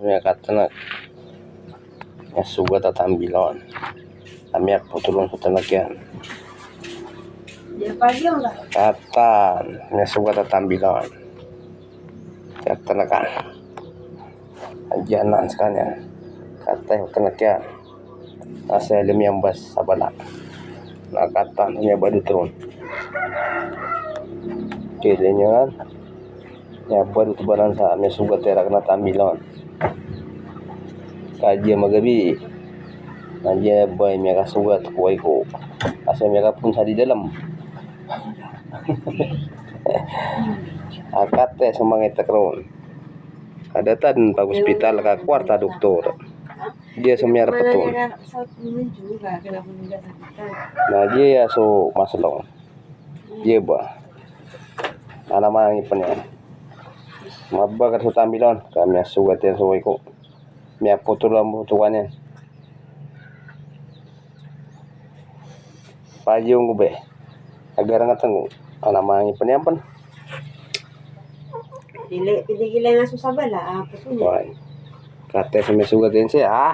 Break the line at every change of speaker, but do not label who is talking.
May katanak. Nga sugat at ambilon. Kami at putulong sa.
Ya lah.
Katan. Nga sugat at ambilon. At tanakan. Andiyanan sa kanya. Katay sa tanagyan. Nasa ilim yung bas sa bala. Nakatan. Nga ba dito Kaya niya kan. Nga ba dito ba sa may sugat terak na tambilon. Kajian magabi. Nandiyan boy may kasugat kuway ko. Asa may kapunsa di dalam. Akate sa mga itakron. Kadatan pag ospital ka kwarta doktor. Dia sa mayar
Mana
patun.
kan saat ini juga kenapa enggak sakit?
Na dia ya so masalong. Dia ba. Alam ang ipan yan. Mabba ka sa tambilon. Kami sugat yan sa way ko. May putol ang butuan yan. Payong ko be. Agar nga tango. Alam ang ipan yan pan.
Pili pili gila susah bala apa tuh?
Why? Kate sa may sugat yan siya. Ah!